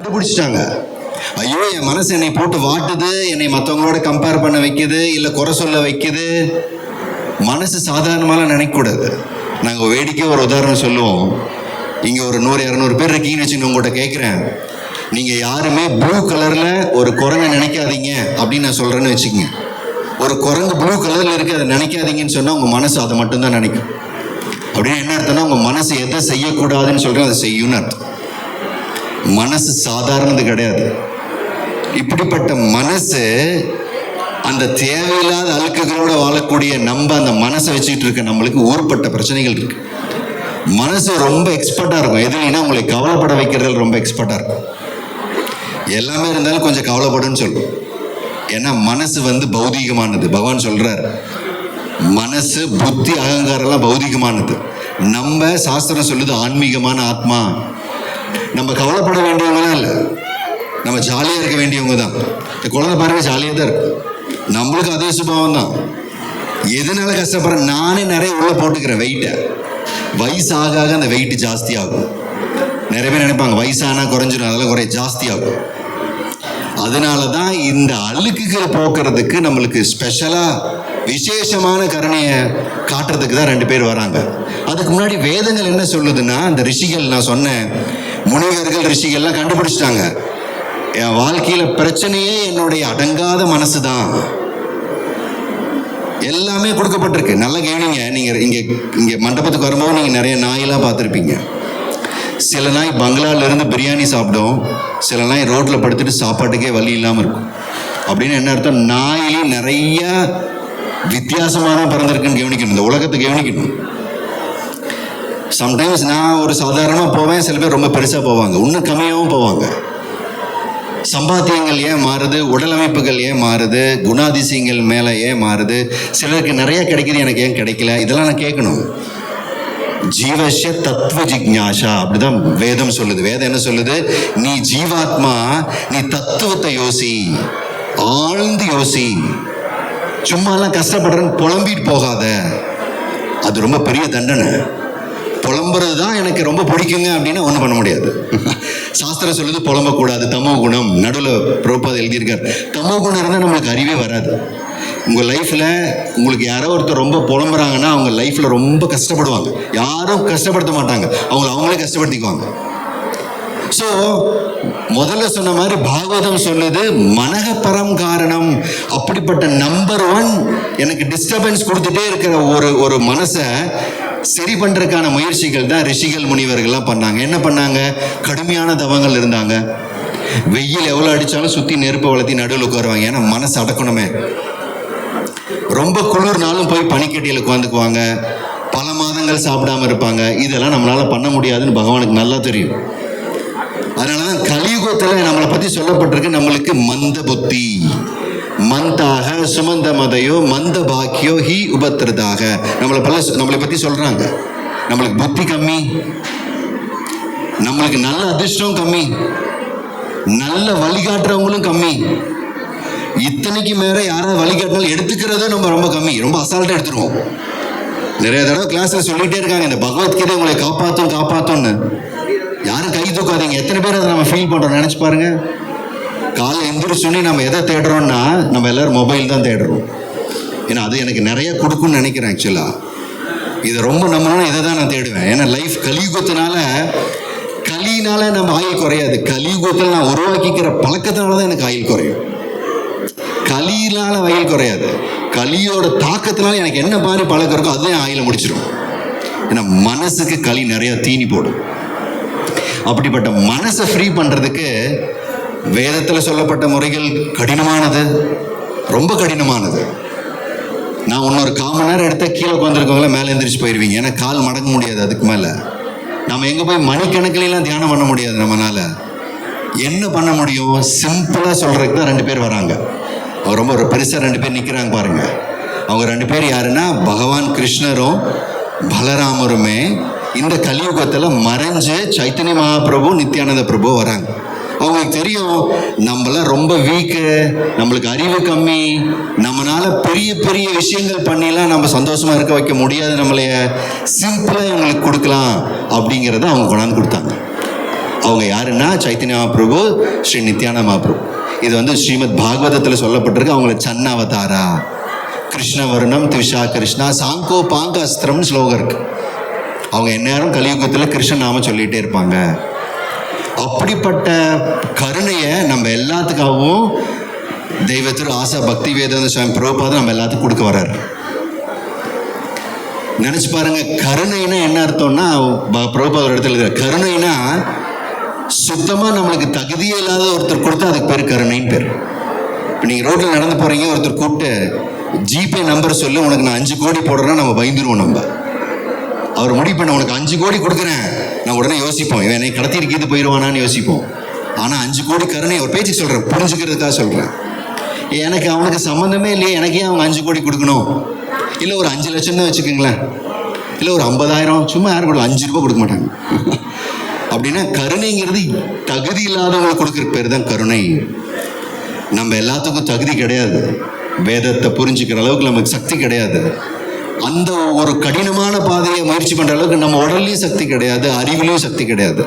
கண்டுபிடிச்சிட்டாங்க. ஐயோ என் மனசு என்னை போட்டு வாட்டுது என்னை மற்றவங்களோட கம்பேர் பண்ண வைக்குது இல்லை குறை சொல்ல வைக்குது. மனசு சாதாரணமாலாம் நினைக்கக்கூடாது. நாங்கள் வேடிக்கை ஒரு உதாரணம் சொல்லுவோம். இங்கே ஒரு நூறு இரநூறு பேர் இருக்கீங்கன்னு வச்சு உங்கள்கிட்ட கேட்குறேன் நீங்கள் யாருமே ப்ளூ கலரில் ஒரு குரங்கை நினைக்காதீங்க அப்படின்னு நான் சொல்கிறேன்னு வச்சுக்கோங்க. ஒரு குரங்கு ப்ளூ கலரில் இருக்கு அதை நினைக்காதீங்கன்னு சொன்னால் உங்கள் மனசு அதை மட்டும்தான் நினைக்கும். அப்படின்னு என்ன அர்த்தம்னா உங்கள் மனசு எதை செய்யக்கூடாதுன்னு சொல்கிறேன் அதை செய்யும்னு அர்த்தம். மனசு சாதாரணது கிடையாது. இப்படிப்பட்ட மனசு அந்த தேவையில்லாத அழுக்குகளோட வாழக்கூடிய நம்ம அந்த மனசை வச்சுக்கிட்டு இருக்க நம்மளுக்கு ஊர்பட்ட பிரச்சனைகள் இருக்கு. மனசு ரொம்ப எக்ஸ்பர்ட்டாக இருக்கும். எதுலைன்னா உங்களை கவலைப்பட வைக்கிறது ரொம்ப எக்ஸ்பர்ட்டாக இருக்கும். எல்லாமே இருந்தாலும் கொஞ்சம் கவலைப்படுன்னு சொல்லும் ஏன்னா மனசு வந்து பௌதீகமானது. பகவான் சொல்றார் மனசு புத்தி அகங்காரம்லாம் பௌதிகமானது. நம்ம சாஸ்திரம் சொல்லுது ஆன்மீகமான ஆத்மா. நம்ம கவலைப்பட வேண்டியவங்களாம் இல்லை. நம்ம ஜாலியாக இருக்க வேண்டியவங்க தான். இந்த குழந்தை பாருங்க ஜாலியாக தான் இருக்கும் நம்மளுக்கு அதே சுபாவம் தான். எதனால கஷ்டப்படுறேன்? நானே நிறைய உள்ள போட்டுக்கிறேன் வெயிட்டை வயசு ஆக ஆக அந்த வெயிட் ஜாஸ்தி ஆகும். நிறைய பேர் நினைப்பாங்க வயசானா குறைஞ்சிடும் அதெல்லாம் குறைய ஜாஸ்தி ஆகும். அதனால தான் இந்த அழுக்குகளை போக்குறதுக்கு நம்மளுக்கு ஸ்பெஷலாக விசேஷமான கருணையை காட்டுறதுக்கு தான் ரெண்டு பேர் வராங்க. அதுக்கு முன்னாடி வேதங்கள் என்ன சொல்லுதுன்னா அந்த ரிஷிகள் நான் சொன்னேன் முனிவர்கள் ரிஷிகள்லாம் கண்டுபிடிச்சிட்டாங்க. என் வாழ்க்கையில் பிரச்சனையே என்னுடைய அடங்காத மனசு தான் எல்லாமே கொடுக்கப்பட்டிருக்கு. நல்லா கவனிங்க நீங்கள் இங்கே இங்கே மண்டபத்துக்கு வரும்போது நீங்கள் நிறைய நாயெல்லாம் பார்த்துருப்பீங்க. சில நாய் பங்களாலேருந்து பிரியாணி சாப்பிடும். சில நாய் ரோட்டில் படுத்துட்டு சாப்பாட்டுக்கே வழி இல்லாமல் இருக்கும். அப்படின்னு என்ன அர்த்தம்? நாயிலே நிறைய வித்தியாசமாக தான் பிறந்திருக்குன்னு கவனிக்கணும். இந்த உலகத்தை கவனிக்கணும். சம்டைம்ஸ் நான் ஒரு சாதாரணமாக போவேன் சில பேர் ரொம்ப பெருசாக போவாங்க. இன்னும் கம்மியாகவும் போவாங்க. சம்பாத்தியங்கள் ஏன் மாறுது? உடலமைப்புகள் ஏன் மாறுது? குணாதிசயங்கள் மேலே ஏன் மாறுது? சிலருக்கு நிறைய கிடைக்குது எனக்கு ஏன் கிடைக்கல? இதெல்லாம் நான் கேட்கணும். ஜீவச தத்துவ ஜிக்ஞாசா அப்படிதான் வேதம் சொல்லுது. வேதம் என்ன சொல்லுது? நீ ஜீவாத்மா நீ தத்துவத்தை யோசி. ஆழ்ந்து யோசி. சும்மாலாம் கஷ்டப்படுறேன்னு புலம்பிட்டு போகாத. அது ரொம்ப பெரிய தண்டனை. புலம்புறது தான் எனக்கு ரொம்ப பிடிக்குங்க அப்படின்னா ஒன்றும் பண்ண முடியாது. சாஸ்திரம் சொல்லுது புலம்பக்கூடாது தமோ குணம். நடுவில் பிரபுபாத் எழுதியிருக்கார். தமோ குணம் இருந்தால் நம்மளுக்கு அறிவே வராது. உங்கள் லைஃப்பில் உங்களுக்கு யாரோ ஒருத்தர் ரொம்ப புலம்புறாங்கன்னா அவங்க லைஃப்பில் ரொம்ப கஷ்டப்படுவாங்க. யாரும் கஷ்டப்படுத்த மாட்டாங்க. அவங்கள அவங்களே கஷ்டப்படுத்திக்குவாங்க. ஸோ முதல்ல சொன்ன மாதிரி பாகவதம் சொன்னது மனகப்பரம் காரணம். அப்படிப்பட்ட நம்பர் ஒன் எனக்கு டிஸ்டர்பன்ஸ் கொடுத்துட்டே இருக்கிற ஒரு ஒரு மனசை சரி பண்ணுறதுக்கான முயற்சிகள் தான் ரிஷிகள் முனிவர்கள்லாம் பண்ணாங்க. என்ன பண்ணாங்க? கடுமையான தவங்கள் இருந்தாங்க. வெயில் எவ்வளோ அடித்தாலும் சுற்றி நெருப்பை வளர்த்தி நடுவில் உட்காருவாங்க. ஏன்னா மனசு அடக்கணுமே. ரொம்ப குளிர்னாலும் போய் பனிக்கட்டியில் உட்காந்துக்குவாங்க. பல மாதங்கள் சாப்பிடாம இருப்பாங்க. இதெல்லாம் நம்மளால் பண்ண முடியாதுன்னு பகவானுக்கு நல்லா தெரியும். அதனால தான் கலியுகத்தில் நம்மளை பற்றி சொல்லப்பட்டிருக்கு நம்மளுக்கு மந்த புத்தி. மந்தாக சுமந்த மதையோ மந்த பாக்கியோ ஹி உபத்திரதாக. நம்மளை பல நம்மளை பற்றி சொல்கிறாங்க நம்மளுக்கு புத்தி கம்மி. நம்மளுக்கு நல்ல அதிர்ஷ்டம் கம்மி. நல்ல வழிகாட்டுறவங்களும் கம்மி. இத்தனைக்கு மேலே யாராவது வழிகாட்டினாலும் எடுத்துக்கிறதும் நம்ம ரொம்ப கம்மி. ரொம்ப அசால்ட்டாக எடுத்துருவோம். நிறைய தடவை கிளாஸில் சொல்லிகிட்டே இருக்காங்க இந்த பகவத்கீதை உங்களை காப்பாற்றும் காப்பாற்றும்னு யாரும் கை தூக்காதீங்க. எத்தனை பேர் அதை நம்ம ஃபீல் பண்ணுறோம் நினச்சி பாருங்கள் காலை எந்திரிச்சோன்னே நம்ம எதை தேடுறோம்னா நம்ம எல்லாரும் மொபைல் தான் தேடுறோம். ஏன்னா அது எனக்கு நிறைய கொடுக்கும்னு நினைக்கிறேன் ஆக்சுவலாக இதை ரொம்ப நம்மளால இதை தான் நான் தேடுவேன். ஏன்னா லைஃப் கலியுகத்தினால கலியினால நம்ம ஆயுள் குறையாது. கலியுகத்தில் நான் உருவாக்கிக்கிற பழக்கத்தினால தான் எனக்கு ஆயுள் குறையும். கலியினால வயல் குறையாது. கலியோட தாக்கத்தினால எனக்கு என்ன மாதிரி பழக்கம் இருக்கோ அதுதான் ஆயில முடிச்சிடும் ஏன்னா மனசுக்கு களி நிறைய தீனி போடும். அப்படிப்பட்ட மனசை ஃப்ரீ பண்ணுறதுக்கு வேதத்தில் சொல்லப்பட்ட முறைகள் கடினமானது ரொம்ப கடினமானது. நான் இன்னொரு கால் மணி நேரம் எடுத்தால் கீழே உட்காந்துருக்கவங்கள மேலே எந்திரிச்சு போயிடுவீங்க ஏன்னா கால் மடக்க முடியாது அதுக்கு மேலே. நம்ம எங்கே போய் மணிக்கணக்கிலாம் தியானம் பண்ண முடியாது நம்மளால் என்ன பண்ண முடியும்? சிம்பிளாக சொல்கிறதுக்கு தான் ரெண்டு பேர் வராங்க. அவர் ரொம்ப ஒரு பெருசாக ரெண்டு பேர் நிற்கிறாங்க பாருங்கள் அவங்க ரெண்டு பேர் யாருன்னா பகவான் கிருஷ்ணரும் பலராமருமே இந்த கலியுகத்தில் மறைஞ்சு சைத்தன்ய மகாபிரபு நித்யானந்த பிரபு வராங்க. அவங்களுக்கு தெரியும் நம்மளாம் ரொம்ப வீக்கு நம்மளுக்கு அறிவு கம்மி. நம்மளால பெரிய பெரிய விஷயங்கள் பண்ணிலாம் நம்ம சந்தோஷமா இருக்க வைக்க முடியாது. நம்மளைய சிம்பிளாக இவங்களுக்கு கொடுக்கலாம் அப்படிங்கிறத அவங்க கொண்டாந்து கொடுத்தாங்க. அவங்க யாருன்னா சைத்தன்ய மகாபிரபு ஸ்ரீ நித்யான மகாபிரபு. இது வந்து ஸ்ரீமத் பாகவதத்தில் சொல்லப்பட்டிருக்கு. அவங்கள சன்னாவதாரா. கிருஷ்ணவர்ணம் திஷா திவிஷா கிருஷ்ணா சாங்கோ பாங்க ஸ்லோகம் இருக்கு. அவங்க எந்நேரம் கலியுகத்தில் கிருஷ்ண நாம சொல்லிகிட்டே இருப்பாங்க. அப்படிப்பட்ட கருணையை நம்ம எல்லாத்துக்காகவும் தெய்வத்திரு ஆசா பக்தி வேதாந்த சுவாமி பிரபுபாதம் நம்ம எல்லாத்துக்கும் கொடுக்க வர்றாரு. நினச்சி பாருங்க கருணைனா என்ன அர்த்தம்னா ப- பிரபுபாதர் இடத்துல இருக்கிற கருணைனா சுத்தமாக நம்மளுக்கு தகுதியே இல்லாத ஒருத்தர் கொடுத்தா அதுக்கு பேர் கருணைன்னு பேர். இப்போ நீங்கள் ரோட்டில் நடந்து போகிறீங்க ஒருத்தர் கூப்பிட்டு ஜிபே நம்பர் சொல்லி உனக்கு நான் அஞ்சு கோடி போடுறேன்னா நம்ம பயந்துருவோம் நம்ம. அவர் முடிவு பண்ண உனக்கு அஞ்சு கோடி கொடுக்குறேன். நான் உடனே யோசிப்போம் இவன் என்னை கடத்திட்டு கீது போயிடுவானான்னு யோசிப்போம். ஆனால் அஞ்சு கோடி கருணை ஒரு பேச்சு சொல்கிறேன் புரிஞ்சுக்கிறதுக்காக சொல்கிறேன் எனக்கு அவனுக்கு சம்மந்தமே இல்லையே எனக்கே அவங்க அஞ்சு கோடி கொடுக்கணும்? இல்லை ஒரு அஞ்சு லட்சம் தான் வச்சுக்கோங்களேன். இல்லை ஒரு ஐம்பதாயிரம் சும்மா யாரும் கூட அஞ்சு ரூபாய் கொடுக்க மாட்டாங்க. அப்படின்னா கருணைங்கிறது தகுதி இல்லாதவங்க கொடுக்குற பேர் தான் கருணை. நம்ம எல்லாத்துக்கும் தகுதி கிடையாது. வேதத்தை புரிஞ்சுக்கிற அளவுக்கு நமக்கு சக்தி கிடையாது. அந்த ஒரு கடினமான பாதையை முயற்சி பண்ணுற அளவுக்கு நம்ம உடல்லையும் சக்தி கிடையாது அறிவிலையும் சக்தி கிடையாது.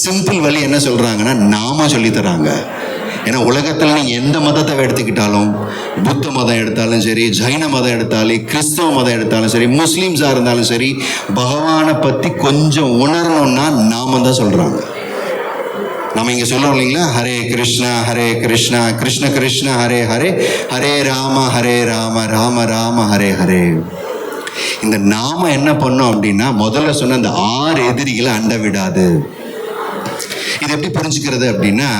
சிம்பிள் வழி என்ன சொல்கிறாங்கன்னா நாம சொல்லித் தராங்க. ஏன்னா உலகத்தில் நீங்கள் எந்த மதத்தை எடுத்துக்கிட்டாலும் புத்த மதம் எடுத்தாலும் சரி ஜைன மதம் எடுத்தாலும் கிறிஸ்தவ மதம் எடுத்தாலும் சரி முஸ்லீம்ஸாக இருந்தாலும் சரி பகவானை பற்றி கொஞ்சம் உணரணும்னா நாம தான் சொல்கிறாங்க நம்ம இங்கே சொல்லுவோம் இல்லைங்களா? ஹரே கிருஷ்ணா ஹரே கிருஷ்ணா கிருஷ்ண கிருஷ்ண ஹரே ஹரே ஹரே ராம ஹரே ராம ராம ராம ஹரே ஹரே. இந்த நாம என்ன பண்ணோம் அப்படின்னா முதல்ல சொன்ன அந்த ஆறு எதிரிகளை அண்ட விடாது. இது எப்படி புரிஞ்சுக்கிறது அப்படின்னா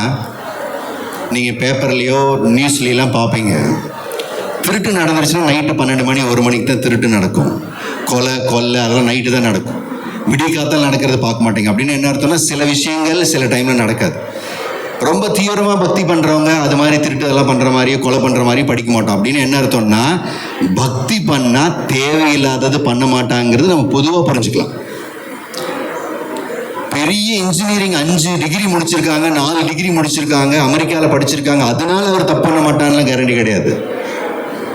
நீங்கள் பேப்பர்லேயோ நியூஸ்லாம் பார்ப்பீங்க. திருட்டு நடந்துருச்சுன்னா நைட்டு பன்னெண்டு மணி ஒரு மணிக்கு தான் திருட்டு நடக்கும். கொலை கொல்லை அதெல்லாம் நைட்டு தான் நடக்கும். விடிய காத்தால் நடக்கிறத பார்க்க மாட்டீங்க. அப்படின்னு என்ன அர்த்தம்னா சில விஷயங்கள் சில டைமில் நடக்காது. ரொம்ப தீவிரமாக பக்தி பண்ணுறவங்க அது மாதிரி திருட்டு அதெல்லாம் பண்ணுற மாதிரியோ கொலை பண்ணுற மாதிரியும் படிக்க மாட்டோம். அப்படின்னு என்ன அர்த்தம்னா பக்தி பண்ணால் தேவையில்லாதது பண்ண மாட்டாங்கிறது நம்ம பொதுவாக புரிஞ்சுக்கலாம். பெரிய இன்ஜினியரிங் அஞ்சு டிகிரி முடிச்சிருக்காங்க நாலு டிகிரி முடிச்சிருக்காங்க அமெரிக்காவில் படிச்சிருக்காங்க அதனால அவர் தப்பு பண்ண மாட்டான்லாம் கேரண்டி கிடையாது.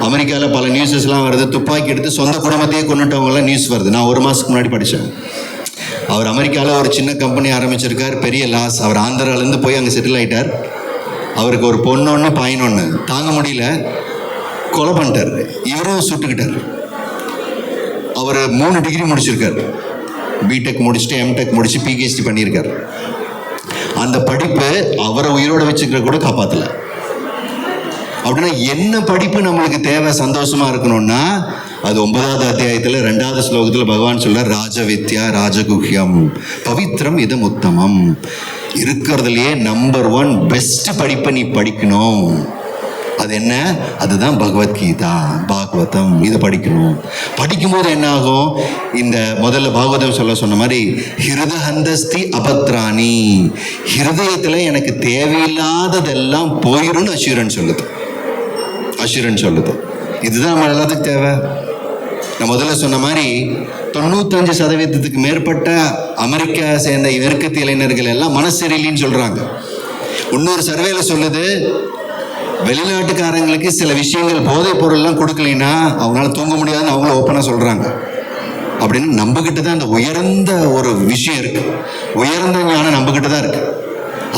அமெரிக்காவில் பல நியூஸஸ்லாம் வருது துப்பாக்கி எடுத்து சொந்த குடும்பத்தையே கொண்டுட்டவங்கலாம் நியூஸ் வருது. நான் ஒரு மாதத்துக்கு முன்னாடி படித்தேன் அவர் அமெரிக்காவில் ஒரு சின்ன கம்பெனி ஆரம்பிச்சிருக்கார் பெரிய லாஸ் அவர் ஆந்திராலேருந்து போய் அங்கே செட்டில் ஆகிட்டார் அவருக்கு ஒரு பொண்ணு ஒன்று ஒன்று தாங்க முடியல. கொலை பண்ணிட்டார். இவரும் சுட்டுக்கிட்டார். அவர் மூணு டிகிரி முடிச்சிருக்கார். பிடெக் முடிச்சுட்டு எம்டெக் முடிச்சு பிஹெச்டி பண்ணியிருக்கார். அந்த படிப்பு அவரை உயிரோட வச்சுக்கிற கூட காப்பாற்றலை அப்படின்னா என்ன படிப்பு நம்மளுக்கு தேவை சந்தோஷமாக இருக்கணும்னா அது ஒன்பதாவது அத்தியாயத்தில் ரெண்டாவது ஸ்லோகத்தில் பகவான் சொல்றார் ராஜவித்யா ராஜகுஹ்யம் பவித்ரம் இது உத்தமம். இருக்கிறதுலையே நம்பர் ஒன் பெஸ்ட் படிப்பை நீ படிக்கணும். அது என்ன? அதுதான் பகவத்கீதா பாகவதம் இதை படிக்கணும். படிக்கும்போது என்ன ஆகும் இந்த முதல்ல பாகவதம் சொல்ல சொன்ன மாதிரி ஹிருதஹந்தஸ்தி அபத்ராணி. ஹிருதயத்தில் எனக்கு தேவையில்லாததெல்லாம் போயிடும்னு அஷூரன் சொல்லுது. அஷூரன் சொல்லுது. இதுதான் நம்ம எல்லாத்துக்கும் தேவை. நான் முதல்ல சொன்ன மாதிரி தொண்ணூத்தஞ்சு சதவீதத்துக்கு மேற்பட்ட அமெரிக்கா சேர்ந்த மேற்கத்திய இளைஞர்கள் எல்லாம் மனசரியிலின்னு சொல்கிறாங்க இன்னொரு சர்வேல சொல்லுது வெளிநாட்டுக்காரங்களுக்கு சில விஷயங்கள் போதைப் பொருள்லாம் கொடுக்கலைன்னா அவங்களால தூங்க முடியாதுன்னு அவங்களும் ஓப்பனாக சொல்கிறாங்க அப்படின்னு நம்மக்கிட்ட தான் அந்த உயர்ந்த ஒரு விஷயம் இருக்குது உயர்ந்த ஞானம் நம்மக்கிட்ட தான் இருக்குது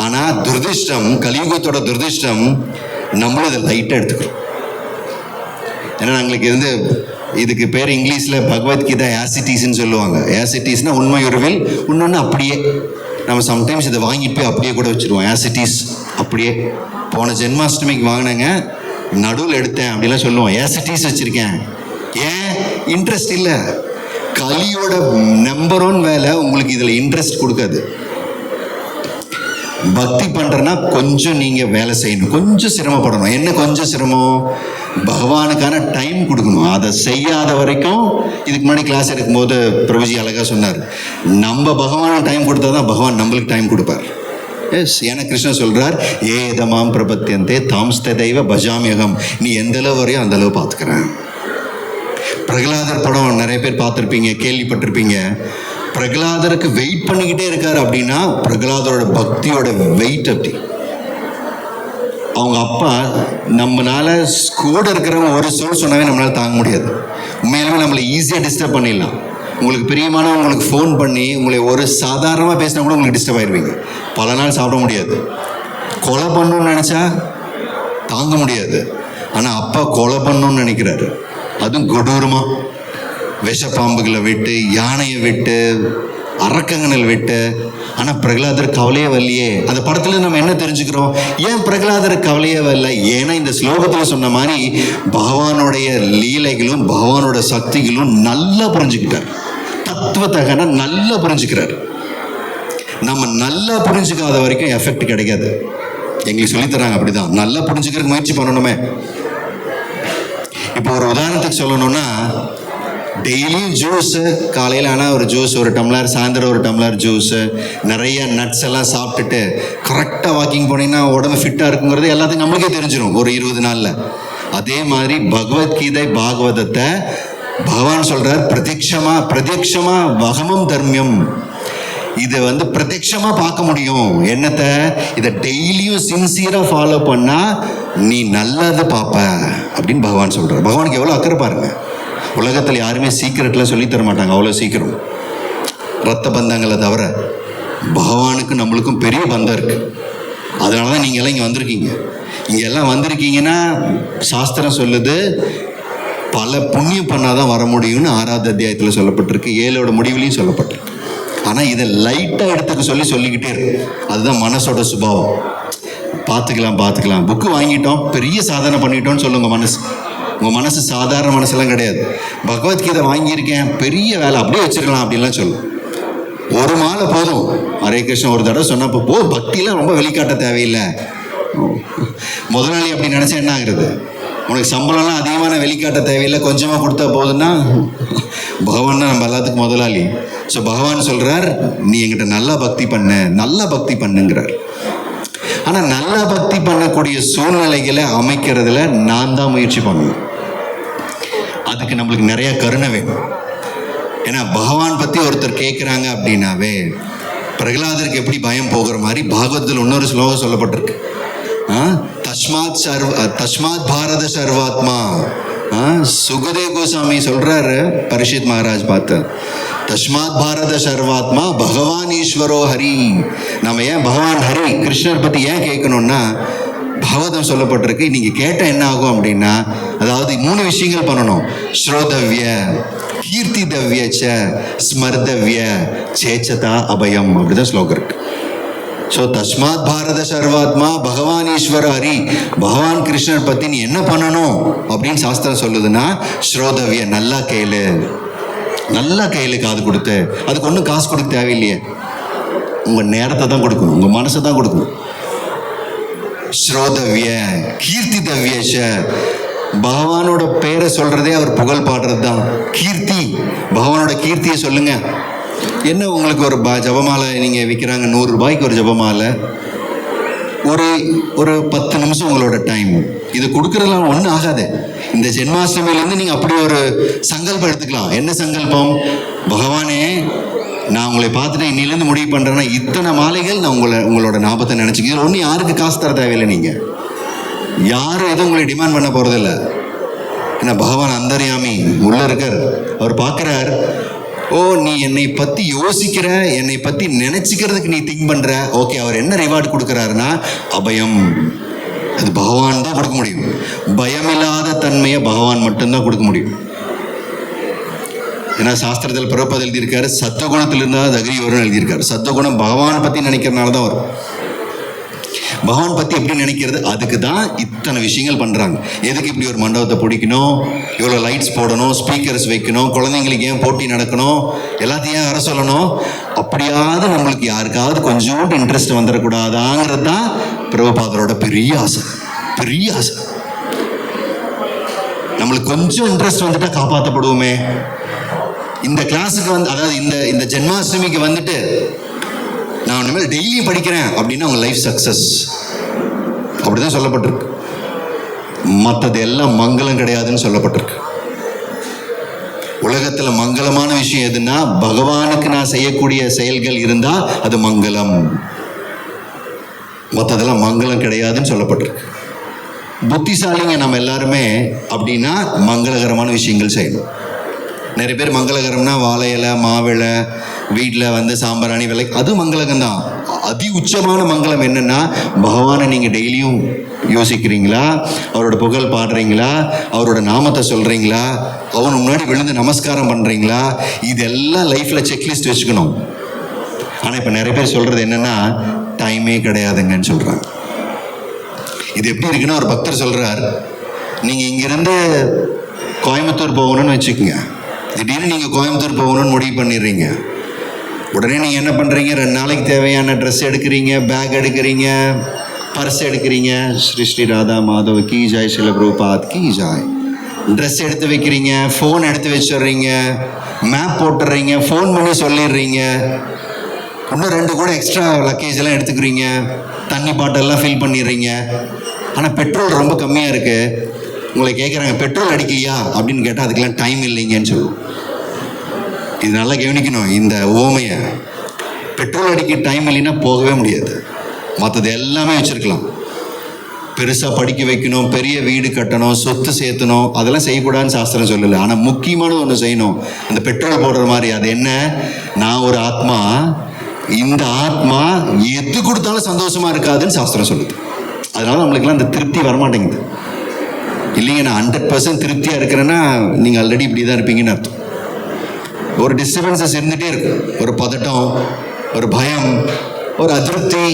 ஆனால் துரதிர்ஷ்டம் கலியுகத்தோட துரதிர்ஷ்டம் நம்மளும் அதை லைட்டாக எடுத்துக்கிறோம் ஏன்னா எங்களுக்கு இருந்து இதுக்கு பேர் இங்கிலீஷில் பகவத்கீதா ஆசிட்டிஸ்ன்னு சொல்லுவாங்க. ஆசிட்டிஸ்னா உண்மை உருவில் இன்னொன்று அப்படியே நம்ம சம்டைம்ஸ் இதை வாங்கிட்டு போய் அப்படியே கூட வச்சுருவோம். ஆசிட்டிஸ் அப்படியே. போன ஜென்மாஷ்டமிக்கு வாங்கினேங்க. நடுவில் எடுத்தேன் அப்படிலாம் சொல்லுவோம். ஆசிட்டிஸ் வச்சுருக்கேன். ஏன்? இன்ட்ரெஸ்ட் இல்லை. கலியோட நம்பர் ஒன் வேலை உங்களுக்கு இதில் இன்ட்ரெஸ்ட் கொடுக்காது. பக்தி பண்ணுறேன்னா கொஞ்சம் நீங்கள் வேலை செய்யணும். கொஞ்சம் சிரமப்படணும். என்ன கொஞ்சம் சிரமம்? பகவானுக்கான டைம் கொடுக்கணும். அதை செய்யாத வரைக்கும் இதுக்கு முன்னாடி கிளாஸ் எடுக்கும்போது பிரபுஜி அழகாக சொன்னார். நம்ம பகவானை டைம் கொடுத்தா தான் பகவான் நம்மளுக்கு டைம் கொடுப்பார். எஸ் ஏன்னா கிருஷ்ணன் சொல்கிறார் ஏதமாம் பிரபத்தியந்தே தாம்ஸ்த தெய்வ பஜாமியகம். நீ எந்த அளவு வரையோ அந்த அளவு பார்த்துக்கிறேன். பிரகலாதர் படம் நிறைய பேர் பார்த்துருப்பீங்க கேள்விப்பட்டிருப்பீங்க. பிரகலாதருக்கு வெயிட் பண்ணிக்கிட்டே இருக்காரு அப்படின்னா பிரகலாதரோட பக்தியோட வெயிட் அப்படி. அவங்க அப்பா நம்மனால கூட இருக்கிறவங்க ஒரு சொல் சொன்னாவே நம்மளால தாங்க முடியாது. உண்மையிலுமே நம்மளை ஈஸியாக டிஸ்டர்ப் பண்ணிடலாம். உங்களுக்கு பிரியமான உங்களுக்கு ஃபோன் பண்ணி உங்களை ஒரு சாதாரணமாக பேசினா கூட உங்களுக்கு டிஸ்டர்ப் ஆயிடுவீங்க பல நாள் சாப்பிட முடியாது. கொலை பண்ணணும்னு நினச்சா தாங்க முடியாது. ஆனால் அப்பா கொலை பண்ணணும்னு நினைக்கிறாரு. அதுவும் கொடூரமாக விஷப்பாம்புகளை விட்டு யானையை விட்டு அரக்கங்கனில் விட்டு ஆனால் பிரகலாதர் கவலையே வரலையே. அந்த படத்தில் நம்ம என்ன தெரிஞ்சுக்கிறோம்? ஏன் பிரகலாதர் கவலையே வரல? ஏன்னா இந்த ஸ்லோகத்தில் சொன்ன மாதிரி பகவானுடைய லீலைகளும் பகவானோட சக்திகளும் நல்லா புரிஞ்சுக்கிட்டார். தத்துவத்தகன நல்லா புரிஞ்சுக்கிறார். நம்ம நல்லா புரிஞ்சுக்காத வரைக்கும் எஃபெக்ட் கிடைக்காது. எங்களுக்கு சொல்லித்தராங்க அப்படிதான். நல்லா புரிஞ்சுக்கிறதுக்கு முயற்சி பண்ணணுமே. இப்போ ஒரு உதாரணத்துக்கு சொல்லணும்னா டெய்லியும் ஜூஸு. காலையில் ஆனால் ஒரு ஜூஸ் ஒரு டம்ளர் சாயந்தரம் ஒரு டம்ளர் ஜூஸு. நிறைய நட்ஸ் எல்லாம் சாப்பிட்டுட்டு கரெக்டாக வாக்கிங் போனீங்கன்னா உடம்பு ஃபிட்டாக இருக்குங்கிறது எல்லாத்துக்கும் நம்மளுக்கே தெரிஞ்சிடும் ஒரு இருபது நாளில். அதே மாதிரி பகவத்கீதை பாகவதத்தை பகவான் சொல்கிறார் பிரத்யக்ஷமா பிரத்யக்ஷமா வகமம் தர்மியம். இதை வந்து பிரத்யக்ஷமா பார்க்க முடியும். என்னத்தை? இதை டெய்லியும் சின்சியராக ஃபாலோ பண்ணால் நீ நல்லதை பார்ப்ப அப்படின்னு பகவான் சொல்கிறார் பகவானுக்கு எவ்வளோ அக்கறை பாருங்கள் உலகத்தில் யாருமே சீக்கிரட்டில் சொல்லித் தர மாட்டாங்க அவ்வளோ சீக்கிரம். ரத்த பந்தங்களை தவிர பகவானுக்கு நம்மளுக்கும் பெரிய பந்தம் இருக்குது அதனால தான் நீங்கள் எல்லாம் இங்கே வந்திருக்கீங்க. இங்கே எல்லாம் வந்திருக்கீங்கன்னா சாஸ்திரம் சொல்லுது பல புண்ணியம் பண்ணாதான் வர முடியும்னு ஆறாவது அத்தியாயத்தில் சொல்லப்பட்டிருக்கு. ஏழோட முடிவுலையும் சொல்லப்பட்டிருக்கு. ஆனால் இதை லைட்டாக எடுத்துக்க சொல்லி சொல்லிக்கிட்டே இருக்கு. அதுதான் மனசோட சுபாவம். பார்த்துக்கலாம் பார்த்துக்கலாம். புக்கு வாங்கிட்டோம் பெரிய சாதனை பண்ணிட்டோம்னு சொல்லுங்கள் மனசு. உங்கள் மனசு சாதாரண மனசுலாம் கிடையாது. பகவத்கீதை வாங்கியிருக்கேன் பெரிய வேலை அப்படியே வச்சிருக்கலாம் அப்படின்லாம் சொல்லும் ஒரு மாலை போதும். ஹரே கிருஷ்ணன் ஒரு தடவை சொன்னப்போ போ பக்தியெலாம் ரொம்ப வெளிக்காட்ட தேவையில்லை. முதலாளி அப்படி நினச்சா என்ன ஆகுறது? உனக்கு சம்பளம்லாம் அதிகமான வெளிக்காட்ட தேவையில்லை கொஞ்சமாக கொடுத்தா போதுன்னா பகவான் தான் நம்ம எல்லாத்துக்கும் முதலாளி. ஸோ பகவான் சொல்கிறார் நீ எங்கிட்ட நல்லா பக்தி பண்ண நல்லா பக்தி பண்ணுங்கிறார். ஆனால் நல்லா பக்தி பண்ணக்கூடிய சூழ்நிலைகளை அமைக்கிறதுல நான் தான் முயற்சி பண்ணணும். அதுக்கு நம்மளுக்கு நிறைய கருணை வேணும். ஏன்னா பகவான் பற்றி ஒருத்தர் கேட்குறாங்க அப்படின்னாவே பிரகலாதருக்கு எப்படி பயம் போகிற மாதிரி பாகவத்தில் இன்னொரு ஸ்லோகம் சொல்லப்பட்டிருக்கு. ஆ? தஸ்மாத் சர்வ தஸ்மாத் பாரத சர்வாத்மா. ஆ? சுகதேவ் கோசாமி சொல்றாரு பரிஷித் மகாராஜ் பார்த்து. தஸ்மாத் பாரத சர்வாத்மா பகவான் ஈஸ்வரோ ஹரி. நம்ம ஏன் பகவான் ஹரி கிருஷ்ணர் பற்றி ஏன் கேட்கணும்னா பாகவதம் சொல்லப்பட்டிருக்கு. நீங்கள் கேட்டால் என்ன ஆகும் அப்படின்னா அதாவது மூணு விஷயங்கள் பண்ணணும். ஸ்ரோதவ்ய கீர்த்தி தவ்ய ச ஸ்மர்தவ்ய சேச்சதா அபயம் அப்படிதான் ஸ்லோகம் இருக்கு. ஸோ தஸ்மாத் பாரத சர்வாத்மா பகவான் ஈஸ்வர ஹரி பகவான் கிருஷ்ணர் பற்றி நீ என்ன பண்ணணும் அப்படின்னு சாஸ்திரம் சொல்லுதுன்னா ஸ்ரோதவ்ய நல்லா கேளு. நல்லா கையில் காது கொடுத்து. அதுக்கு ஒன்றும் காசு கொடுக்க தேவையில்லையே. உங்கள் நேரத்தை தான் கொடுக்கணும். உங்கள் மனசை தான் கொடுக்கணும். ஸ்ரோதவ்ய கீர்த்தி தவ்யஷ பகவானோட பேரை சொல்றதே அவர் புகழ் பாடுறது தான் கீர்த்தி பகவானோட கீர்த்தியை சொல்லுங்க. என்ன உங்களுக்கு ஒரு ப ஜபமாலை நீங்கள் விற்கிறாங்க நூறு ரூபாய்க்கு ஒரு ஜபமாலை. ஒரு ஒரு பத்து நிமிஷம் உங்களோட டைம் இது கொடுக்கறதுலாம் ஒன்றும் ஆகாது. இந்த ஜென்மாஷ்டமிலேருந்து நீங்கள் அப்படி ஒரு சங்கல்பம் எடுத்துக்கலாம். என்ன சங்கல்பம்? பகவானே நான் உங்களை பார்த்துட்டு இன்னிலேருந்து முடிவு பண்ணுறேன்னா இத்தனை மாலைகள் நான் உங்களை உங்களோட ஞாபகத்தை நினச்சிக்க ஒன்றும் யாருக்கு காசு தர தேவையில்லை நீங்கள் யாரும் எதுவும் உங்களை டிமாண்ட் பண்ண போகிறதில்ல ஏன்னா பகவான் அந்தரியாமி உள்ள இருக்கார். அவர் பார்க்குறார். ஓ நீ என்னை பற்றி யோசிக்கிற என்னை பற்றி நினச்சிக்கிறதுக்கு நீ திங்க் பண்ணுற ஓகே அவர் என்ன ரிவார்டு கொடுக்குறாருன்னா அபயம். அது பகவான் தான் கொடுக்க முடியும். பயமில்லாத தன்மையை பகவான் மட்டும்தான் கொடுக்க முடியும். ஏன்னா சாஸ்திரத்தில் பிறப்பது எழுதியிருக்காரு சத்துவகுணத்தில் இருந்தால் தகிரி வரும்னு எழுதியிருக்காரு. சத்துவகுணம் பகவானை பற்றி நினைக்கிறனால தான் வரும். பகவான் பற்றி எப்படி நினைக்கிறது? அதுக்கு தான் இத்தனை விஷயங்கள் பண்ணுறாங்க எதுக்கு இப்படி ஒரு மண்டபத்தை பிடிக்கணும்? இவ்வளோ லைட்ஸ் போடணும் ஸ்பீக்கர்ஸ் வைக்கணும் குழந்தைங்களுக்கு ஏன் போட்டி நடக்கணும்? எல்லாத்தையும் வர சொல்லணும்? அப்படியாவது நம்மளுக்கு யாருக்காவது கொஞ்சோண்டு இன்ட்ரெஸ்ட் வந்துடக்கூடாதாங்கிறது தான் பிரபுபாதரோட பெரிய ஆசை. பெரிய ஆசை. நம்மளுக்கு கொஞ்சம் இன்ட்ரெஸ்ட் வந்துட்டால் காப்பாற்றப்படுவோமே இந்த கிளாஸுக்கு வந்து அதாவது இந்த இந்த ஜென்மாஷ்டமிக்கு வந்துட்டு நான் இனிமேல் டெய்லி படிக்கிறேன் அப்படின்னா அவங்க லைஃப் சக்ஸஸ் அப்படிதான் சொல்லப்பட்டிருக்கு. மற்றது எல்லாம் மங்களம் கிடையாதுன்னு சொல்லப்பட்டிருக்கு. உலகத்தில் மங்களமான விஷயம் எதுன்னா பகவானுக்கு நான் செய்யக்கூடிய செயல்கள் இருந்தால் அது மங்களம். மற்றதெல்லாம் மங்களம் கிடையாதுன்னு சொல்லப்பட்டிருக்கு. புத்திசாலிங்க நம்ம எல்லாருமே அப்படின்னா மங்களகரமான விஷயங்கள் செய்யணும். நிறைய பேர் மங்களகரம்னா வாழை இலை மாவிளை வீட்டில் வந்து சாம்பிராணி விலை அது மங்களகம் தான் அதி உச்சமான மங்களம் என்னென்னா பகவானை நீங்கள் டெய்லியும் யோசிக்கிறீங்களா? அவரோட புகழ் பாடுறீங்களா? அவரோட நாமத்தை சொல்கிறீங்களா அவன் முன்னாடி விழுந்து நமஸ்காரம் பண்ணுறீங்களா இதெல்லாம் லைஃப்பில் செக்லிஸ்ட் வச்சுக்கணும். ஆனால் இப்போ நிறைய பேர் சொல்கிறது என்னென்னா டைமே கிடையாதுங்கன்னு சொல்கிறாங்க இது எப்படி இருக்குன்னா ஒரு பக்தர் சொல்கிறார் நீங்கள் இங்கேருந்து கோயம்புத்தூர் போகணும்னு வச்சுக்கோங்க. திடீர்னு நீங்கள் கோயம்புத்தூர் போகணும்னு முடிவு பண்ணிடுறீங்க. உடனே நீங்கள் என்ன பண்ணுறீங்க ரெண்டு நாளைக்கு தேவையான ட்ரெஸ் எடுக்கிறீங்க பேக் எடுக்கிறீங்க பர்ஸ் எடுக்கிறீங்க. ஸ்ரீ ஸ்ரீ ராதா மாதவ் கீ ஜாய் சில பிரபுபாத் கீ ஜாய். ட்ரெஸ் எடுத்து வைக்கிறீங்க ஃபோன் எடுத்து வச்சிடுறீங்க மேப் போட்டுடுறீங்க ஃபோன் பண்ணி சொல்லிடுறீங்க. இன்னும் ரெண்டு கூட எக்ஸ்ட்ரா லக்கேஜ் எல்லாம் எடுத்துக்கிறீங்க. தண்ணி பாட்டெல்லாம் ஃபில் பண்ணிடுறீங்க. ஆனால் பெட்ரோல் ரொம்ப கம்மியாக இருக்குது உங்களை கேட்குறாங்க பெட்ரோல் அடிக்கியா அப்படின்னு கேட்டால் அதுக்கெல்லாம் டைம் இல்லைங்கன்னு சொல்லுவோம் இது நல்லா கவனிக்கணும் இந்த ஓமையை. பெட்ரோல் அடிக்க டைம் இல்லைன்னா போகவே முடியாது. மற்றது எல்லாமே வச்சுருக்கலாம். பெருசாக படிக்க வைக்கணும் பெரிய வீடு கட்டணும் சொத்து சேர்த்தணும் அதெல்லாம் செய்யக்கூடாதுன்னு சாஸ்திரம் சொல்லலை. ஆனால் முக்கியமானது ஒன்று செய்யணும். அந்த பெட்ரோல் போடுற மாதிரி அது என்ன? நான் ஒரு ஆத்மா இந்த ஆத்மா எது கொடுத்தாலும் சந்தோஷமாக இருக்காதுன்னு சாஸ்திரம் சொல்லுது. அதனால நம்மளுக்கெல்லாம் அந்த திருப்தி வரமாட்டேங்குது. இல்லைங்க நான் ஹண்ட்ரட் பர்சன்ட் திருப்தியாக இருக்கிறேன்னா நீங்கள் ஆல்ரெடி இப்படி தான் இருப்பீங்கன்னு அர்த்தம். ஒரு டிஸ்டர்பன்சஸ் இருந்துகிட்டே இருக்கும். ஒரு பதட்டம் ஒரு பயம் ஒரு அதிருப்தி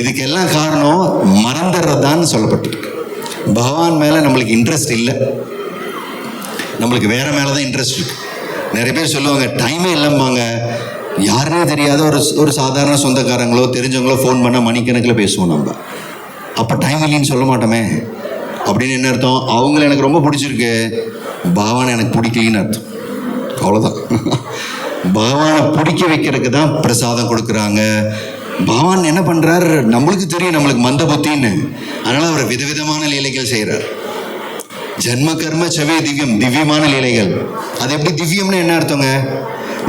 இதுக்கெல்லாம் காரணம் மறந்துடுறதான்னு சொல்லப்பட்டிருக்கு. பகவான் மேலே நம்மளுக்கு இன்ட்ரெஸ்ட் இல்லை. நம்மளுக்கு வேறு மேலே தான் இன்ட்ரெஸ்ட் இருக்குது நிறைய பேர் சொல்லுவாங்க டைமே இல்லைம்பாங்க. யாருனே தெரியாத ஒரு ஒரு சாதாரண சொந்தக்காரங்களோ தெரிஞ்சவங்களோ ஃபோன் பண்ணால் மணிக்கணக்கில் பேசுவோம் நம்ம. அப்போ டைம் இல்லைன்னு சொல்ல மாட்டோமே. அப்படின்னு என்ன அர்த்தம்? அவங்கள எனக்கு ரொம்ப பிடிச்சிருக்கு. பகவானை எனக்கு பிடிக்கலன்னு அர்த்தம். அவ்வளோதான் பகவானை பிடிக்க வைக்கிறதுக்கு தான் பிரசாதம் கொடுக்குறாங்க. பகவான் என்ன பண்ணுறாரு நம்மளுக்கு தெரியும் நம்மளுக்கு மந்த புத்தின்னு. அதனால் அவர் விதவிதமான லீலைகள் செய்கிறார் ஜன்ம கர்ம சவே திவ்யம் திவ்யமான லீலைகள். அது எப்படி திவ்யம்னு என்ன அர்த்தங்க?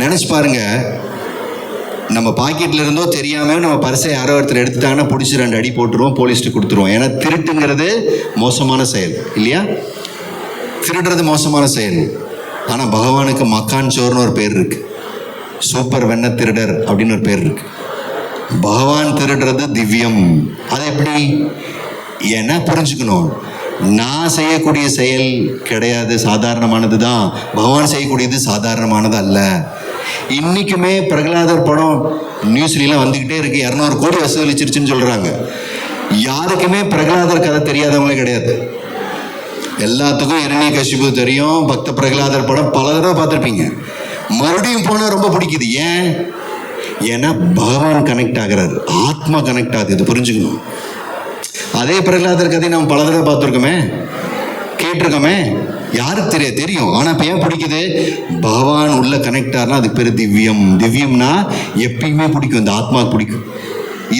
நினச்சி பாருங்க. நம்ம பாக்கெட்ல இருந்தோ தெரியாம நம்ம பரிசை யாரோ ஒருத்தர் எடுத்துட்டாங்கன்னா பிடிச்சி ரெண்டு அடி போட்டுருவோம் போலீஸ்ட்டு கொடுத்துருவோம். ஏன்னா திருட்டுங்கிறது மோசமான செயல் இல்லையா? திருடுறது மோசமான செயல். ஆனால் பகவானுக்கு மக்கான் சோர்னு ஒரு பேர் இருக்கு. சூப்பர் வெண்ண திருடர் அப்படின்னு ஒரு பேர் இருக்கு. பகவான் திருடுறது திவ்யம். அது எப்படி? ஏன்னா புரிஞ்சுக்கணும். நான் செய்யக்கூடிய செயல் கிடையாது சாதாரணமானது தான் பகவான் செய்யக்கூடியது சாதாரணமானது அல்ல. இன்னைக்குமே பிரகலாதர் படம் நியூஸ்லாம் வந்துக்கிட்டே இருக்கு. இரநூறு கோடி வசூலிச்சிருச்சுன்னு சொல்றாங்க. யாருக்குமே பிரகலாதர் கதை தெரியாதவங்களே கிடையாது. எல்லாத்துக்கும் இரணிய கஷிபு தெரியும். பக்த பிரகலாதர் படம் பல தடவை பார்த்துருப்பீங்க. மறுபடியும் போனால் ரொம்ப பிடிக்குது. ஏன்? ஏன்னா பகவான் கனெக்ட் ஆகிறாரு. ஆத்மா கனெக்ட் ஆகுது. இது புரிஞ்சுக்கணும். அதே பிரகலாதர் கதை நம்ம பல தடவை பார்த்துருக்கோமே. கேட்டிருக்கோமே. யாருக்கு தெரிய தெரியும். ஆனால் இப்போ ஏன் பிடிக்குது? பகவான் உள்ள கனெக்ட் ஆகுனா அது பேர் திவ்யம். திவ்யம்னா எப்பயுமே பிடிக்கும். இந்த ஆத்மாவுக்கு பிடிக்கும்.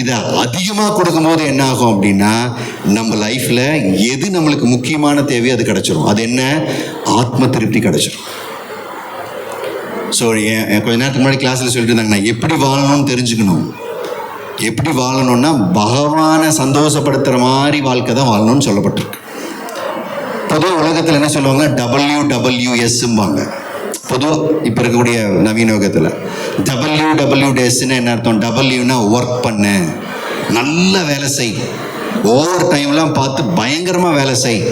இதை அதிகமாக கொடுக்கும்போது என்ன ஆகும் அப்படின்னா நம்ம லைஃப்பில் எது நம்மளுக்கு முக்கியமான தேவையோ அது கிடச்சிரும். அது என்ன? ஆத்ம திருப்தி கிடச்சிரும். ஸோ கொஞ்ச நேரத்துக்கு முன்னாடி கிளாஸில் சொல்லிட்டு இருந்தாங்க. நான் எப்படி வாழணும்னு தெரிஞ்சுக்கணும். எப்படி வாழணும்னா பகவானை சந்தோஷப்படுத்துகிற மாதிரி வாழ்க்கை தான் வாழணும்னு சொல்லப்பட்டிருக்கு. பொதுவாக உலகத்தில் என்ன சொல்லுவாங்க? டபிள்யூ டபிள்யூஎஸ்ம்பாங்க பொதுவாக இப்போ இருக்கக்கூடிய நவீன யுகத்தில் டபிள்யூ டபிள்யூ டெஸ்ன்னு என்ன அர்த்தம்? டபிள்யூனா ஒர்க் பண்ணு. நல்ல வேலை செய். ஓவர் டைம்லாம் பார்த்து பயங்கரமாக வேலை செய்.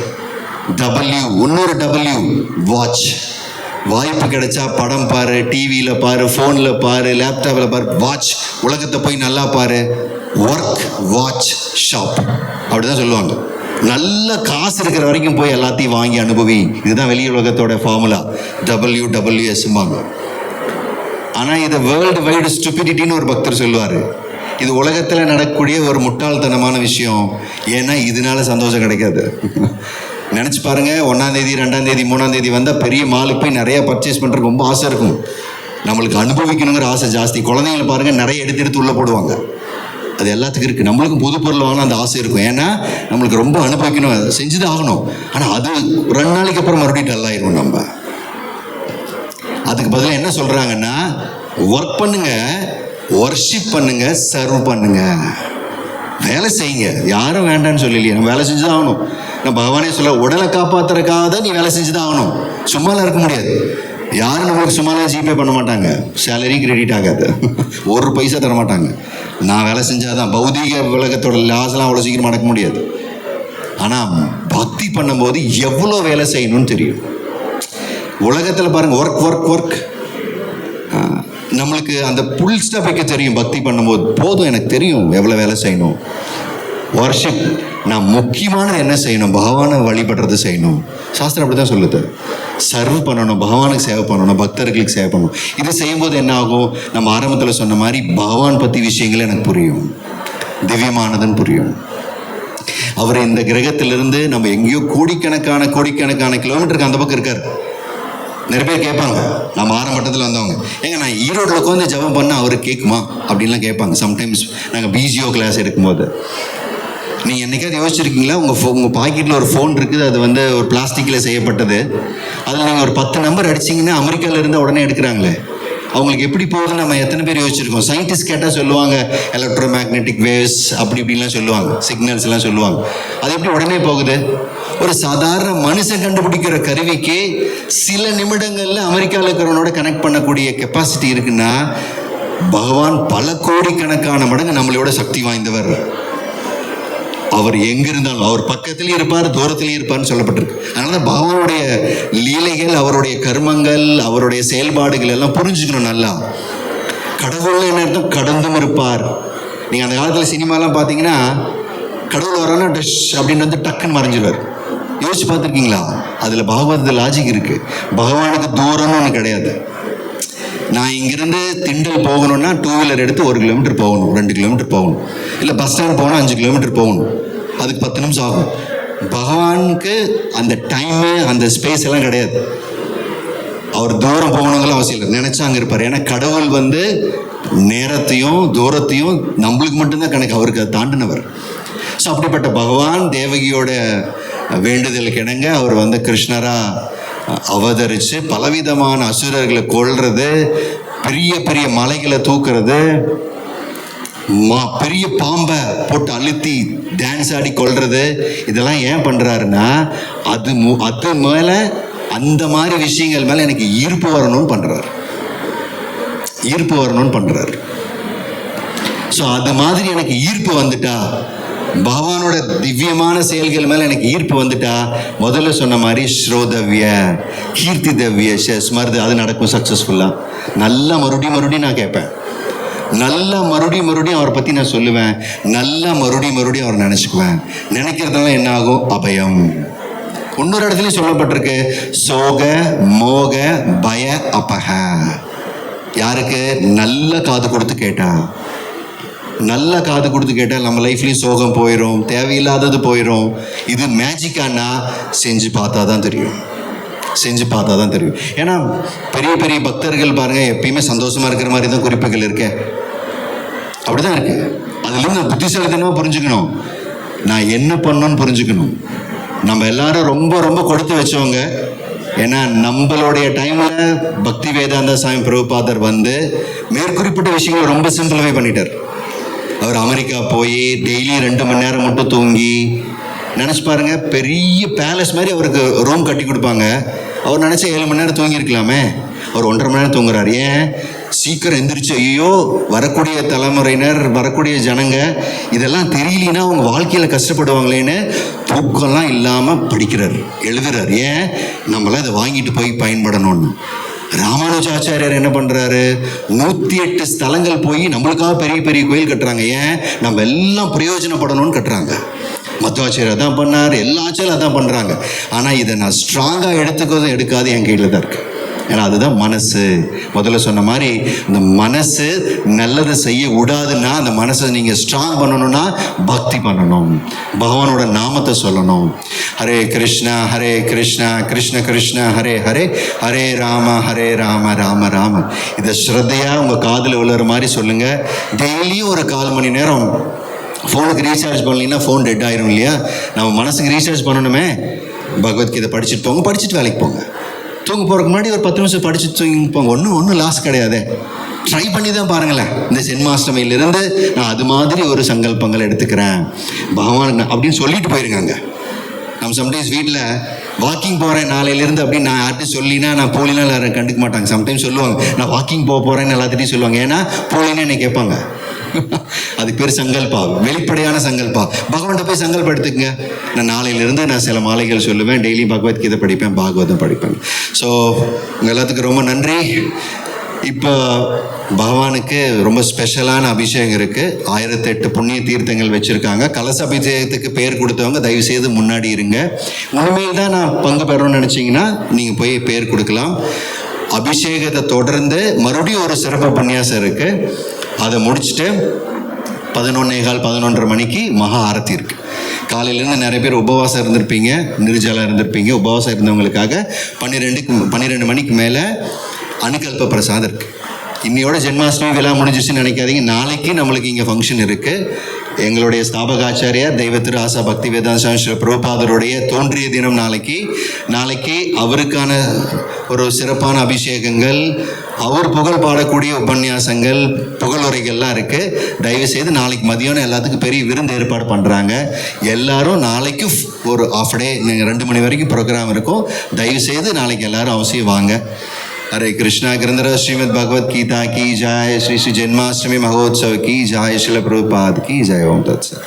டபிள்யூ இன்னொரு டபிள்யூ வாட்ச் வாய்ப்பு கிடைச்சா படம் பாரு டிவியில் பாரு ஃபோனில் பாரு லேப்டாப்பில் பாரு வாட்ச் உலகத்தை போய் நல்லா பாரு. ஒர்க் வாட்ச் ஷாப் அப்படி தான் சொல்லுவாங்க. நல்ல காசு இருக்கிற வரைக்கும் போய் எல்லாத்தையும் வாங்கி அனுபவி. இதுதான் வெளி உலகத்தோட ஃபார்முலா டபிள்யூ டபிள்யூஎஸ்ம்பாங்க ஆனால் இது வேர்ல்டு வைடு ஸ்டூபிடிட்டின்னு ஒரு பக்தர் சொல்லுவார். இது உலகத்தில் நடக்கக்கூடிய ஒரு முட்டாள்தனமான விஷயம். ஏன்னா இதனால சந்தோஷம் கிடைக்காது. நினச்சி பாருங்க ஒன்றாம் தேதி ரெண்டாம் தேதி மூணாம் தேதி வந்தால் பெரிய மாலுக்கு போய் நிறையா பர்ச்சேஸ் பண்ணுறதுக்கு ரொம்ப ஆசை இருக்கும். நம்மளுக்கு அனுபவிக்கணுங்கிற ஆசை ஜாஸ்தி. குழந்தைங்களை பாருங்கள் நிறைய எடுத்து எடுத்து உள்ளே போடுவாங்க. அது எல்லாத்துக்கும் இருக்குது நம்மளுக்கும் புது பொருள் வாங்கினா அந்த ஆசை இருக்கும். ஏன்னா நம்மளுக்கு ரொம்ப அனுபவிக்கணும். அதை செஞ்சுதான் ஆகணும். ஆனால் அது ரெண்டு நாளைக்கு அப்புறம் மறுபடியும் டல் ஆயிரும் நம்ம. அதுக்கு பதிலாக என்ன சொல்கிறாங்கன்னா ஒர்க் பண்ணுங்க ஒர்ஷிப் பண்ணுங்க சர்வ் பண்ணுங்க. வேலை செய்யுங்க. யாரும் வேண்டாம்னு சொல்லலையே. நம்ம வேலை செஞ்சு தான் ஆகணும். நான் பகவானே சொல்ல உடலை காப்பாத்துறதுக்காக தான் நீ வேலை செஞ்சு தான் ஆகணும். சும்மாலாம் இருக்க முடியாது. யாரும் நம்மளுக்கு சும்மாலாம் ஜிபே பண்ண மாட்டாங்க. சேலரி கிரெடிட் ஆகாது. ஒரு பைசா தர மாட்டாங்க. நான் வேலை செஞ்சால் தான் பௌதீக உலகத்தோட லாஸ்லாம் அவ்வளோ சீக்கிரம் நடக்க முடியாது. ஆனால் பக்தி பண்ணும்போது எவ்வளோ வேலை செய்யணும்னு தெரியும். உலகத்தில் பாருங்கள் ஒர்க் ஒர்க் ஒர்க் நம்மளுக்கு அந்த புல் ஸ்டாப் வைக்க தெரியும் பக்தி பண்ணும்போது. போதும் எனக்கு தெரியும் எவ்வளோ வேலை செய்யணும். வருஷம் நான் முக்கியமான என்ன செய்யணும்? பகவானை வழிபடுறது செய்யணும். சாஸ்திரம் அப்படி தான் சொல்லுது. சர்வ் பண்ணணும் பகவானுக்கு சேவை பண்ணணும் பக்தர்களுக்கு சேவை பண்ணணும். இது செய்யும்போது என்ன ஆகும்? நம்ம ஆரம்பத்தில் சொன்ன மாதிரி பகவான் பற்றி விஷயங்கள் எனக்கு புரியும். திவ்யமானதுன்னு புரியும். அவர் இந்த கிரகத்திலிருந்து நம்ம எங்கேயோ கோடிக்கணக்கான கோடிக்கணக்கான கிலோமீட்டருக்கு அந்த பக்கம் இருக்கார். நிறைய பேர் கேட்பாங்க. நம்ம ஆரம்பட்டத்தில் வந்தவங்க. ஏங்க நான் ஈரோட்டில் உட்காந்து ஜபம் பண்ணால் அவர் கேட்குமா அப்படின்லாம் கேட்பாங்க. சம்டைம்ஸ் நாங்கள் பிஜிஓ கிளாஸ் எடுக்கும்போது. நீங்கள் என்னைக்காக யோசிச்சிருக்கீங்களா? உங்கள் ஃபோ உங்கள் பாக்கெட்டில் ஒரு ஃபோன் இருக்குது அது வந்து ஒரு பிளாஸ்டிக்கில் செய்யப்பட்டது. அதில் நீங்கள் ஒரு பத்து நம்பர் அடிச்சிங்கன்னா அமெரிக்காவில் இருந்து உடனே எடுக்கிறாங்களே. அவங்களுக்கு எப்படி போகுதுன்னு நம்ம எத்தனை பேர் யோசிச்சிருக்கோம்? சயின்டிஸ்ட் கேட்டால் சொல்லுவாங்க எலக்ட்ரோ மேக்னெட்டிக் வேவ்ஸ் அப்படி இப்படிலாம் சொல்லுவாங்க. சிக்னல்ஸ் எல்லாம் சொல்லுவாங்க. அது எப்படி உடனே போகுது? ஒரு சாதாரண மனுஷன் கண்டுபிடிக்கிற கருவிக்கு சில நிமிடங்களில் அமெரிக்காவில் இருக்கிறவனோட கனெக்ட் பண்ணக்கூடிய கெப்பாசிட்டி இருக்குன்னா பகவான் பல கோடிக்கணக்கான மடங்கு நம்மளோட சக்தி வாய்ந்தவர். அவர் எங்கிருந்தாலும் அவர் பக்கத்திலேயே இருப்பார் தூரத்திலேயே இருப்பார்னு சொல்லப்பட்டிருக்கு. அதனால பகவானுடைய லீலைகள் அவருடைய கர்மங்கள் அவருடைய செயல்பாடுகள் எல்லாம் புரிஞ்சுக்கணும் நல்லா. கடவுள் என்ன அர்த்தம்? கடந்தும் இருப்பார். நீங்கள் அந்த காலத்தில் சினிமாலாம் பார்த்தீங்கன்னா கடவுள் வரானா டஷ் அப்படின்னு வந்து டக்குன்னு மறைஞ்சிருவார். யோசிச்சு பார்த்துருக்கீங்களா? அதில் பாகவதத்தில் லாஜிக் இருக்குது பகவானுக்கு தூரம்னு ஒன்று கிடையாது. நான் இங்கிருந்து திண்டல் போகணும்னா டூ வீலர் எடுத்து ஒரு கிலோமீட்டர் போகணும் ரெண்டு கிலோமீட்டர் போகணும். இல்லை பஸ் ஸ்டாண்ட் போகணும் அஞ்சு கிலோமீட்டர் போகணும். அதுக்கு பத்து நிமிஷம் ஆகும். பகவானுக்கு அந்த டைமு அந்த ஸ்பேஸ் எல்லாம் கிடையாது. அவர் தூரம் போகணுங்கிற அவசியம் இல்லை. நினைச்சா அங்கே இருப்பார். ஏன்னா கடவுள் வந்து நேரத்தையும் தூரத்தையும் நம்மளுக்கு மட்டும்தான் கணக்கு. அவருக்கு அதை தாண்டினவர். ஸோ அப்படிப்பட்ட பகவான் தேவகியோட வேண்டுதலுக்கு இணங்க அவர் வந்து கிருஷ்ணராக அவதரித்து பலவிதமான அசுரர்களை கொள்வது பெரிய பெரிய மலைகளை தூக்குறது பெரிய பாம்பை போட்டு அழுத்தி டான்ஸ் ஆடி கொள்றது இதெல்லாம் ஏன் பண்ணுறாருன்னா அது மு அது மேலே அந்த மாதிரி விஷயங்கள் மேலே எனக்கு ஈர்ப்பு வரணும்னு பண்ணுறாரு ஈர்ப்பு வரணும்னு பண்ணுறாரு ஸோ அது மாதிரி எனக்கு ஈர்ப்பு வந்துட்டா பகவானோட திவ்யமான செயல்கள் மேலே எனக்கு ஈர்ப்பு வந்துட்டா முதல்ல சொன்ன மாதிரி ஸ்ரோதவ்ய கீர்த்தி தவ்ய ஸ்மருது அது நடக்கும் சக்ஸஸ்ஃபுல்லாக நல்லா மறுபடியும் மறுபடியும் நான் கேட்பேன். நல்லா மறுபடியும் மறுபடியும் அவரை பற்றி நான் சொல்லுவேன். நல்லா மறுபடியும் மறுபடியும் அவரை நினச்சிக்குவேன். நினைக்கிறதுனால என்ன ஆகும்? அபயம். இன்னொரு இடத்துலையும் சொல்லப்பட்டிருக்கு. சோக மோக பய அப்பக யாருக்கு? நல்ல காது கொடுத்து கேட்டா. நல்ல காது கொடுத்து கேட்டால் நம்ம லைஃப்லேயும் சோகம் போயிடும் தேவையில்லாதது போயிடும் இது மேஜிக்கானா செஞ்சு பார்த்தா தான் தெரியும். செஞ்சு பார்த்தா தான் தெரியும். ஏன்னா பெரிய பெரிய பக்தர்கள் பாருங்கள் எப்பயுமே சந்தோஷமாக இருக்கிற மாதிரி தான் குறிப்புகள் இருக்கேன் அப்படிதான் இருக்கு. அதுலேருந்து புத்திசாலித்தனமாக புரிஞ்சுக்கணும். நான் என்ன பண்ணோன்னு புரிஞ்சுக்கணும். நம்ம எல்லாரும் ரொம்ப ரொம்ப கொடுத்து வச்சவங்க. ஏன்னா நம்மளுடைய டைமில் பக்தி வேதாந்த சாமி பிரபுபாதர் வந்து மேற்குறிப்பிட்ட விஷயங்களை ரொம்ப சிம்பிளிஃபை பண்ணிட்டார். அவர் அமெரிக்கா போய் டெய்லி ரெண்டு மணி நேரம் மட்டும் தூங்கி நினச்சி பாருங்க பெரிய பேலஸ் மாதிரி அவருக்கு ரூம் கட்டி கொடுப்பாங்க. அவர் நினச்சா ஏழு மணி நேரம் தூங்கியிருக்கலாமே. அவர் ஒன்றரை மணி நேரம் தூங்குறாரு. ஏன்? சீக்கிரம் எந்திரிச்சு ஐயோ வரக்கூடிய தலைமுறையினர் வரக்கூடிய ஜனங்க இதெல்லாம் தெரியலனா அவங்க வாழ்க்கையில் கஷ்டப்படுவாங்களேன்னு தூக்கம்லாம் இல்லாமல் படிக்கிறார் எழுதுறார். ஏன்? நம்மளாம் இதை வாங்கிட்டு போய் பயன்படணும்னு. ராமானுஜாச்சாரியர் என்ன பண்ணுறாரு நூற்றி எட்டு ஸ்தலங்கள் போய் நம்மளுக்காக பெரிய பெரிய கோயில் கட்டுறாங்க. ஏன்? நம்ம எல்லாம் பிரயோஜனப்படணும்னு கட்டுறாங்க. மத்வாச்சாரியர் அதான் பண்ணார் எல்லா ஆச்சாரியும் அதான் பண்ணுறாங்க ஆனால் இதை நான் ஸ்ட்ராங்காக எடுத்துக்கிறதும் எடுக்காது என் கையில் தான் இருக்குது ஏன்னா அதுதான் மனசு. முதல்ல சொன்ன மாதிரி இந்த மனசு நல்லதை செய்ய விடாதுன்னா அந்த மனசை நீங்கள் ஸ்ட்ராங் பண்ணணும்னா பக்தி பண்ணணும். பகவானோட நாமத்தை சொல்லணும். ஹரே கிருஷ்ணா ஹரே கிருஷ்ணா கிருஷ்ண கிருஷ்ணா ஹரே ஹரே ஹரே ராம ஹரே ராம ராம ராம. இதை ஸ்ரத்தையாக உங்கள் காதில் விழுற மாதிரி சொல்லுங்கள் டெய்லியும் ஒரு கால் மணி நேரம் ஃபோனுக்கு ரீசார்ஜ் பண்ணலைன்னா ஃபோன் டெட் ஆயிரும் இல்லையா? நம்ம மனசுக்கு ரீசார்ஜ் பண்ணணுமே. பகவத்கீதை படிச்சுட்டு போங்க படிச்சுட்டு வேலைக்கு போங்க. தூங்க போகிறதுக்கு முன்னாடி ஒரு பத்து நிமிஷம் படிச்சு தூங்கி போங்க ஒன்றும் ஒன்றும் லாஸ் கிடையாது. ட்ரை பண்ணி தான் பாருங்களேன். இந்த ஜென்மாஷ்டமியிலிருந்து நான் அது மாதிரி ஒரு சங்கல்பங்கள் எடுத்துக்கிறேன். பகவான் அப்படின்னு சொல்லிட்டு போயிருக்காங்க. நம்ம சம்டைம்ஸ் வீட்டில் வாக்கிங் போகிறேன் நாளையிலேருந்து அப்படின்னு நான் யார்கிட்டையும் சொல்லினா நான் போலினா எல்லாரும் கண்டுக்க மாட்டாங்க. சம்டைம்ஸ் சொல்லுவாங்க நான் வாக்கிங் போக போகிறேன்னு எல்லாத்திட்டையும் சொல்லுவாங்க. ஏன்னா போலினா என்னை கேட்பாங்க. அது பேர் சங்கல்பா வெளிப்படையான சங்கல்பா. பகவான்கிட்ட போய் சங்கல்பம் எடுத்துக்கங்க. நான் நாளையிலேருந்து நான் சில மாலைகள் சொல்லுவேன். டெய்லி பகவத்கீதை படிப்பேன் பாகவதம் படிப்பேன். ஸோ உங்கள் எல்லாத்துக்கும் ரொம்ப நன்றி. இப்போ பகவானுக்கு ரொம்ப ஸ்பெஷலான அபிஷேகம் இருக்குது ஆயிரத்தெட்டு புண்ணிய தீர்த்தங்கள் வச்சுருக்காங்க. கலச அபிஷேகத்துக்கு பேர் கொடுத்தவங்க தயவு செய்து முன்னாடி இருங்க. உண்மையில் தான் நான் பங்கு பெறணும்னு நினச்சிங்கன்னா நீங்கள் போய் பேர் கொடுக்கலாம். அபிஷேகத்தை தொடர்ந்து மறுபடியும் ஒரு சிறப்பு பன்னியாசம் இருக்குது அதை முடிச்சுட்டு பதினொன்னே கால் பதினொன்றரை மணிக்கு மகா ஆரத்தி இருக்குது காலையிலேருந்து நிறைய பேர் உபவாசம் இருந்திருப்பீங்க நிர்ஜலாக இருந்திருப்பீங்க. உபவாசம் இருந்தவங்களுக்காக பன்னிரெண்டுக்கு பன்னிரெண்டு மணிக்கு மேலே அணுக்கல்ப பிரசாதம் இருக்குது இன்னையோட ஜென்மாஷ்டமி விழா முடிஞ்சிச்சுன்னு நினைக்காதீங்க. நாளைக்கு நம்மளுக்கு இங்கே ஃபங்க்ஷன் இருக்குது எங்களுடைய ஸ்தாபகாச்சாரியார் தெய்வ திரு ஆசா பக்தி வேதாந்த ஸ்ரீ பிரபுபாதருடைய தோன்றிய தினம் நாளைக்கு நாளைக்கு அவருக்கான ஒரு சிறப்பான அபிஷேகங்கள் அவர் புகழ் பாடக்கூடிய உபன்யாசங்கள் புகழுரைகள்லாம் இருக்குது தயவு செய்து நாளைக்கு மதியானம் எல்லாத்துக்கும் பெரிய விருந்து ஏற்பாடு பண்ணுறாங்க எல்லாரும் நாளைக்கு ஒரு ஆஃப் டே நீங்கள் ரெண்டு மணி வரைக்கும் ப்ரோக்ராம் இருக்கும். தயவு செய்து நாளைக்கு எல்லாரும் அவசியம் வாங்க. हरे कृष्णा गिरंद्र श्रीमद भगवत गीता की जय, श्री श्री जन्माष्टमी महोत्सव की जय, शिल प्रभुपाद की जय ओम तत्सत।